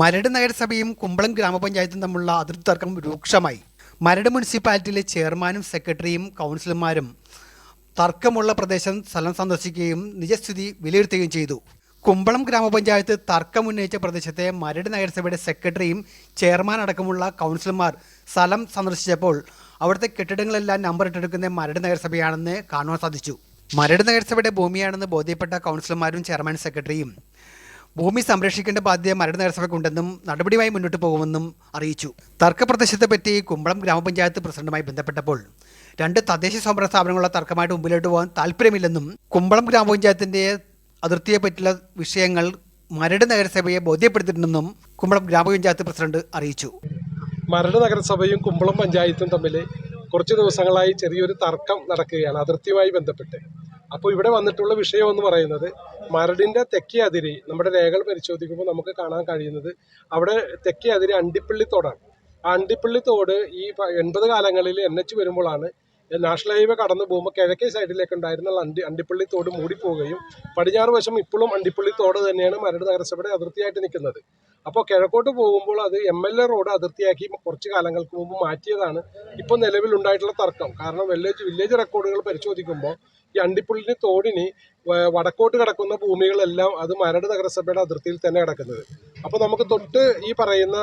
മരട് നഗരസഭയും കുമ്പളം ഗ്രാമപഞ്ചായത്തും തമ്മിലുള്ള അതിർത്തി തർക്കം രൂക്ഷമായി. മരട് മുനിസിപ്പാലിറ്റിയിലെ ചെയർമാനും സെക്രട്ടറിയും കൗൺസിലർമാരും തർക്കമുള്ള പ്രദേശം സ്ഥലം സന്ദർശിക്കുകയും നിജസ്ഥിതി വിലയിരുത്തുകയും ചെയ്തു. കുമ്പളം ഗ്രാമപഞ്ചായത്ത് തർക്കം ഉന്നയിച്ച പ്രദേശത്തെ മരട് നഗരസഭയുടെ സെക്രട്ടറിയും ചെയർമാൻ അടക്കമുള്ള കൗൺസിലർമാർ സ്ഥലം സന്ദർശിച്ചപ്പോൾ അവിടുത്തെ കെട്ടിടങ്ങളെല്ലാം നമ്പർ ഇട്ടെടുക്കുന്ന മരട് നഗരസഭയാണെന്ന് കാണുവാൻ സാധിച്ചു. മരട് നഗരസഭയുടെ ഭൂമിയാണെന്ന് ബോധ്യപ്പെട്ട കൗൺസിലർമാരും ചെയർമാൻ സെക്രട്ടറിയും ഭൂമി സംരക്ഷിക്കേണ്ട ബാധ്യത മരട് നഗരസഭയ്ക്കുണ്ടെന്നും നടപടിയുമായി മുന്നോട്ട് പോകുമെന്നും അറിയിച്ചു. തർക്കപ്രദേശത്തെപ്പറ്റി കുമ്പളം ഗ്രാമപഞ്ചായത്ത് പ്രസിഡന്റുമായി ബന്ധപ്പെട്ടപ്പോൾ രണ്ട് തദ്ദേശ സ്വയംഭരണ സ്ഥാപനങ്ങളുള്ള തർക്കമായിട്ട് മുമ്പിലോട്ട് പോകാൻ താല്പര്യമില്ലെന്നും കുമ്പളം ഗ്രാമപഞ്ചായത്തിന്റെ അതിർത്തിയെ പറ്റിയുള്ള വിഷയങ്ങൾ മരട് നഗരസഭയെ ബോധ്യപ്പെടുത്തിയിട്ടുണ്ടെന്നും കുമ്പളം ഗ്രാമപഞ്ചായത്ത് പ്രസിഡന്റ് അറിയിച്ചു. മരട് നഗരസഭയും കുമ്പളം പഞ്ചായത്തും തമ്മിൽ കുറച്ച് ദിവസങ്ങളായി ചെറിയൊരു തർക്കം നടക്കുകയാണ് അതിർത്തിയുമായി ബന്ധപ്പെട്ട്. അപ്പോൾ ഇവിടെ വന്നിട്ടുള്ള വിഷയം എന്ന് പറയുന്നത് മരടിന്റെ തെക്കേ അതിരി നമ്മുടെ രേഖകൾ പരിശോധിക്കുമ്പോൾ നമുക്ക് കാണാൻ കഴിയുന്നത് അവിടെ തെക്കേ അതിരി അണ്ടിപ്പള്ളി തോടാണ്. ആ അണ്ടിപ്പള്ളി തോട് ഈ എൺപത് കാലങ്ങളിൽ എൻ എച്ച് വരുമ്പോഴാണ് നാഷണൽ ഹൈവേ കടന്നു പോകുമ്പോൾ കിഴക്കേ സൈഡിലേക്ക് ഉണ്ടായിരുന്ന അണ്ടി അണ്ടിപ്പള്ളി തോട് മൂടിപ്പോവുകയും പടിഞ്ഞാറ് വശം ഇപ്പോഴും അണ്ടിപ്പള്ളി തോട് തന്നെയാണ് മരട് നഗരസഭയുടെ അതിർത്തിയായിട്ട് നിൽക്കുന്നത്. അപ്പോൾ കിഴക്കോട്ട് പോകുമ്പോൾ അത് എം എൽ എ റോഡ് അതിർത്തിയാക്കി കുറച്ച് കാലങ്ങൾക്ക് മുമ്പ് മാറ്റിയതാണ് ഇപ്പോൾ നിലവിലുണ്ടായിട്ടുള്ള തർക്കം. കാരണം വില്ലേജ് വില്ലേജ് റെക്കോർഡുകൾ പരിശോധിക്കുമ്പോൾ ഈ അണ്ടിപ്പുള്ളിന് തോടിന് വടക്കോട്ട് കിടക്കുന്ന ഭൂമികളെല്ലാം അത് മരട് നഗരസഭയുടെ അതിർത്തിയിൽ തന്നെ കിടക്കുന്നത്. അപ്പോൾ നമുക്ക് തൊട്ട് ഈ പറയുന്ന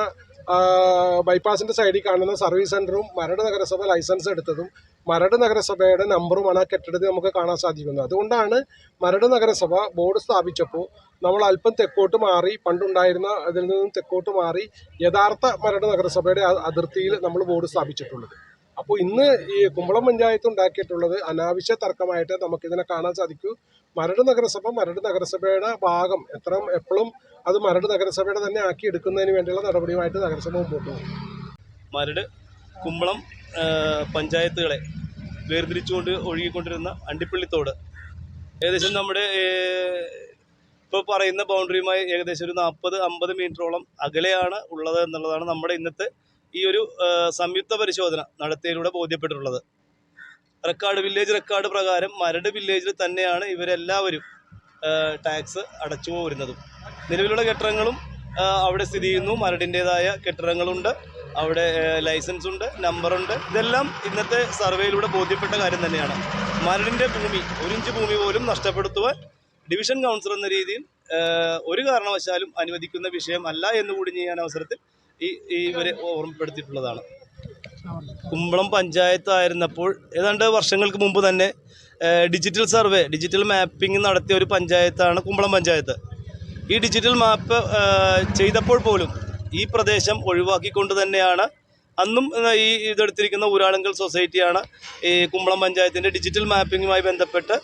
ബൈപ്പാസിന്റെ സൈഡിൽ കാണുന്ന സർവീസ് സെന്ററും മരട് നഗരസഭ ലൈസൻസ് എടുത്തതും മരട് നഗരസഭയുടെ നമ്പറുമാണ് ആ കെട്ടിടത്തിൽ നമുക്ക് കാണാൻ സാധിക്കുന്നത്. അതുകൊണ്ടാണ് മരട് നഗരസഭ ബോർഡ് സ്ഥാപിച്ചപ്പോൾ നമ്മൾ അല്പം തെക്കോട്ട് മാറി പണ്ടുണ്ടായിരുന്ന അതിൽ നിന്നും തെക്കോട്ട് മാറി യഥാർത്ഥ മരട് നഗരസഭയുടെ അതിർത്തിയിൽ നമ്മൾ ബോർഡ് സ്ഥാപിച്ചിട്ടുള്ളത്. അപ്പോൾ ഇന്ന് ഈ കുമ്പളം പഞ്ചായത്ത് ഉണ്ടാക്കിയിട്ടുള്ളത് അനാവശ്യ തർക്കമായിട്ട് നമുക്കിതിനെ കാണാൻ സാധിക്കൂ. മരട് നഗരസഭ മരട് നഗരസഭയുടെ ഭാഗം എത്ര എപ്പോഴും അത് മരട് നഗരസഭയുടെ തന്നെ ആക്കി എടുക്കുന്നതിന് വേണ്ടിയുള്ള നടപടിയുമായിട്ട് നഗരസഭ മുമ്പോട്ട് പോകും. മരട് കുമ്പളം പഞ്ചായത്തുകളെ വേർതിരിച്ചുകൊണ്ട് ഒഴുകിക്കൊണ്ടിരുന്ന അണ്ടിപ്പള്ളിത്തോട്. ഏകദേശം നമ്മുടെ ഇപ്പോൾ പറയുന്ന ബൗണ്ടറിയുമായി ഏകദേശം ഒരു നാൽപ്പത് അമ്പത് മീറ്ററോളം അകലെയാണ് ഉള്ളത് എന്നുള്ളതാണ് നമ്മുടെ ഇന്നത്തെ ഈ ഒരു സംയുക്ത പരിശോധന നടത്തിയതിലൂടെ ബോധ്യപ്പെട്ടിട്ടുള്ളത്. റെക്കോർഡ് വില്ലേജ് റെക്കോർഡ് പ്രകാരം മരട് വില്ലേജിൽ തന്നെയാണ് ഇവരെല്ലാവരും ടാക്സ് അടച്ചു പോരുന്നതും. നിലവിലുള്ള കെട്ടിടങ്ങളും അവിടെ സ്ഥിതി ചെയ്യുന്നു. മരടിന്റെതായ കെട്ടിടങ്ങളുണ്ട്. അവിടെ ലൈസൻസ് ഉണ്ട് നമ്പറുണ്ട്. ഇതെല്ലാം ഇന്നത്തെ സർവേയിലൂടെ ബോധ്യപ്പെട്ട കാര്യം തന്നെയാണ്. മരടിന്റെ ഭൂമി ഒരു ഇഞ്ച് ഭൂമി പോലും നഷ്ടപ്പെടുത്തുവാൻ ഡിവിഷൻ കൗൺസിലർ എന്ന രീതിയിൽ ഒരു കാരണവശാലും അനുവദിക്കുന്ന വിഷയമല്ല എന്നുകൂടി ഞാൻ അവസരത്തിൽ ഈ ഇവരെ ഓർമ്മപ്പെടുത്തിയിട്ടുള്ളതാണ്. കുമ്പളം പഞ്ചായത്ത് ആയിരുന്നപ്പോൾ ഏതാണ്ട് വർഷങ്ങൾക്ക് മുമ്പ് തന്നെ ഡിജിറ്റൽ സർവേ ഡിജിറ്റൽ മാപ്പിംഗ് നടത്തിയ ഒരു പഞ്ചായത്താണ് കുമ്പളം പഞ്ചായത്ത്. ഈ ഡിജിറ്റൽ മാപ്പ് ചെയ്തപ്പോൾ പോലും ഈ പ്രദേശം ഒഴിവാക്കിക്കൊണ്ട് തന്നെയാണ് അന്നും ഈ ഇതെടുത്തിരിക്കുന്ന ഊരാളുങ്കൽ സൊസൈറ്റിയാണ് ഈ കുമ്പളം പഞ്ചായത്തിന്റെ ഡിജിറ്റൽ മാപ്പിങ്ങുമായി ബന്ധപ്പെട്ട്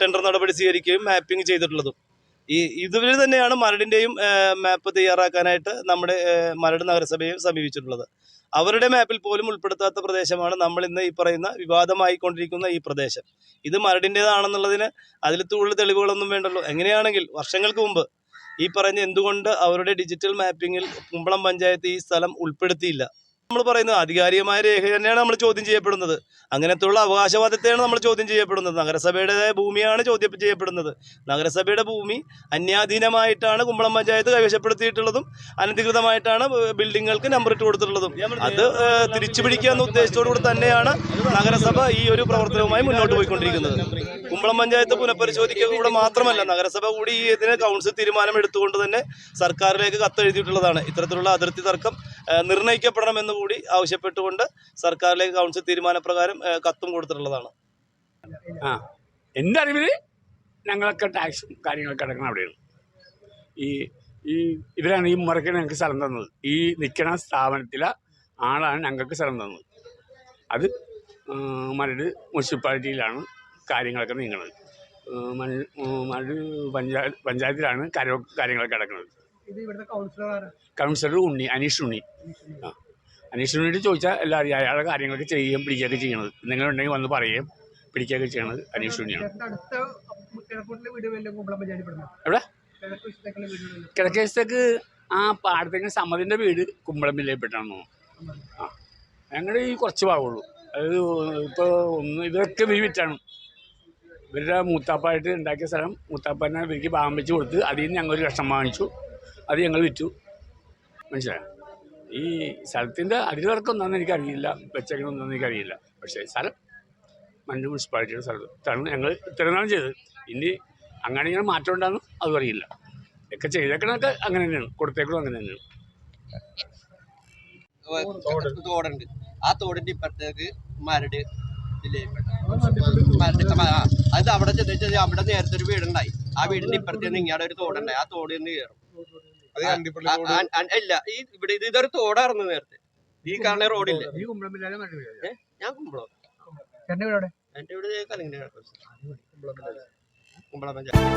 ടെൻഡർ നടപടി സ്വീകരിക്കുകയും മാപ്പിംഗ് ചെയ്തിട്ടുള്ളതും. ഈ ഇതുവരെ തന്നെയാണ് മരടിന്റെയും മാപ്പ് തയ്യാറാക്കാനായിട്ട് നമ്മുടെ മരട് നഗരസഭയെ സമീപിച്ചിട്ടുള്ളത്. അവരുടെ മാപ്പിൽ പോലും ഉൾപ്പെടുത്താത്ത പ്രദേശമാണ് നമ്മൾ ഇന്ന് ഈ പറയുന്ന വിവാദമായിക്കൊണ്ടിരിക്കുന്ന ഈ പ്രദേശം. ഇത് മരടിന്റെതാണെന്നുള്ളതിന് അതിൽ കൂടുതൽ തെളിവുകളൊന്നും വേണ്ടല്ലോ. എങ്ങനെയാണെങ്കിൽ വർഷങ്ങൾക്ക് മുമ്പ് ഈ പറഞ്ഞ എന്തുകൊണ്ട് അവരുടെ ഡിജിറ്റൽ മാപ്പിങ്ങിൽ കുമ്പളം പഞ്ചായത്ത് ഈ സ്ഥലം ഉൾപ്പെടുത്തിയില്ല? നമ്മൾ പറയുന്നത് ആധികാരികമായ രേഖ തന്നെയാണ് നമ്മൾ ചോദ്യം ചെയ്യപ്പെടുന്നത്. അങ്ങനത്തെയുള്ള അവകാശവാദത്തെയാണ് നമ്മൾ ചോദ്യം ചെയ്യപ്പെടുന്നത്. നഗരസഭയുടെ ഭൂമിയാണ് ചോദ്യം ചെയ്യപ്പെടുന്നത്. നഗരസഭയുടെ ഭൂമി അന്യാധീനമായിട്ടാണ് കുമ്പളം പഞ്ചായത്ത് കൈവശപ്പെടുത്തിയിട്ടുള്ളതും അനധികൃതമായിട്ടാണ് ബിൽഡിങ്ങുകൾക്ക് നമ്പർ ഇട്ട് കൊടുത്തിട്ടുള്ളതും. അത് തിരിച്ചു പിടിക്കാൻ എന്ന ഉദ്ദേശത്തോടുകൂടി തന്നെയാണ് നഗരസഭ ഈ ഒരു പ്രവർത്തനവുമായി മുന്നോട്ട് പോയിക്കൊണ്ടിരിക്കുന്നത്. കുമ്പളം പഞ്ചായത്ത് പുനഃപരിശോധിക്കുക കൂടെ മാത്രമല്ല നഗരസഭ കൂടി ഇതിന് കൗൺസിൽ തീരുമാനം എടുത്തുകൊണ്ട് തന്നെ സർക്കാരിലേക്ക് കത്തെഴുതിയിട്ടുള്ളതാണ്. ഇത്തരത്തിലുള്ള അതിർത്തി തർക്കം നിർണയിക്കപ്പെടണമെന്ന് കൂടി ആവശ്യപ്പെട്ടുകൊണ്ട് സർക്കാരിലേക്ക് കൗൺസിൽ തീരുമാനപ്രകാരം കത്തും കൊടുത്തിട്ടുള്ളതാണ്. ആ എന്റെ അറിവിൽ ഞങ്ങളൊക്കെ ടാക്സും കാര്യങ്ങളൊക്കെ അടക്കണം അവിടെയാണ്. ഈ ഈ ഇവരാണ് ഈ മുറയ്ക്ക് ഞങ്ങൾക്ക് സ്ഥലം തന്നത്. ഈ നിൽക്കണ സ്ഥാപനത്തിലെ ആളാണ് ഞങ്ങൾക്ക് സ്ഥലം തന്നത്. അത് മരട് മുനിസിപ്പാലിറ്റിയിലാണ് കാര്യങ്ങളൊക്കെ നീങ്ങുന്നത് മരട് പഞ്ചായത്ത് പഞ്ചായത്തിലാണ് കാര്യ കാര്യങ്ങളൊക്കെ നടക്കുന്നത് കൗൺസിലർ ഉണ്ണി അനീഷ് ഉണ്ണി. ആ. അനീഷ് ഉണ്ണിയോട് ചോദിച്ചാൽ എല്ലാം അറിയാം അയാളുടെ കാര്യങ്ങളൊക്കെ ചെയ്യുകയും പിടിക്കുകയൊക്കെ ചെയ്യണത്. നിങ്ങളുണ്ടെങ്കിൽ വന്ന് പറയുകയും പിടിക്കുകയൊക്കെ ചെയ്യണത് അനീഷ് ഉണ്ണിയാണ്. എവിടെ? കിഴക്ക് കിഴക്കേശത്തേക്ക് ആ പാടത്തേക്ക് സമ്മതിന്റെ വീട് കുമ്പളം വില്ലയിൽപ്പെട്ടാണെന്ന് തോന്നുന്നു. ആ. ഞങ്ങളുടെ ഈ കുറച്ച് ഭാഗമുള്ളൂ. അത് ഇപ്പോൾ ഒന്ന് ഇതൊക്കെ ഇവർ വിറ്റാണ്. ഇവരുടെ മൂത്താപ്പായിട്ട് ഉണ്ടാക്കിയ സ്ഥലം മൂത്താപ്പാനെ ഇവർക്ക് ഭാഗം വെച്ച് കൊടുത്ത് അതിൽ നിന്ന് ഞങ്ങൾ ഒരു കഷ്ണം വാങ്ങിച്ചു. അത് ഞങ്ങൾ വിറ്റു. മനസ്സിലായോ? ഈ സ്ഥലത്തിന്റെ അതിലിറക്കൊന്നും എനിക്കറിയില്ല. വെച്ചേക്കണമെന്നൊന്നും എനിക്കറിയില്ല. പക്ഷേ സ്ഥലം മഞ്ഞ മുനിസിപ്പാലിറ്റിയുടെ സ്ഥലത്താണ് ഞങ്ങൾ തിരുനാളം ചെയ്ത് ചെയ്തത്. ഇനി അങ്ങനെ ഇങ്ങനെ മാറ്റം ഉണ്ടാകുന്നു അതും അറിയില്ല. ഒക്കെ ചെയ്തേക്കണൊക്കെ അങ്ങനെ തന്നെയാണ്. കൊടുത്തേക്കണം അങ്ങനെ തന്നെയാണ്. തോടുണ്ട്. ആ തോടിന്റെ ഇപ്പുറത്തേക്ക് മരട് മരട് അത് അവിടെ ചെന്നിട്ട് അവിടെ നേരത്തെ ഒരു വീടുണ്ടായി. ആ വീടിന്റെ ഇപ്പുറത്തേന്ന് ഇങ്ങനെ ഒരു തോടുണ്ടായി. ആ തോടിൽ നിന്ന് കയറും. ഇല്ല ഈ ഇവിടെ ഇത് ഇതൊരു തോടായിരുന്നു നേരത്തെ. ഈ കാണുന്ന റോഡില്ല? ഞാൻ കുമ്പളം. എന്റെ ഇവിടെ എന്റെ ഇവിടെ കലിങ്ങനെ കുമ്പളം പഞ്ചായത്ത്.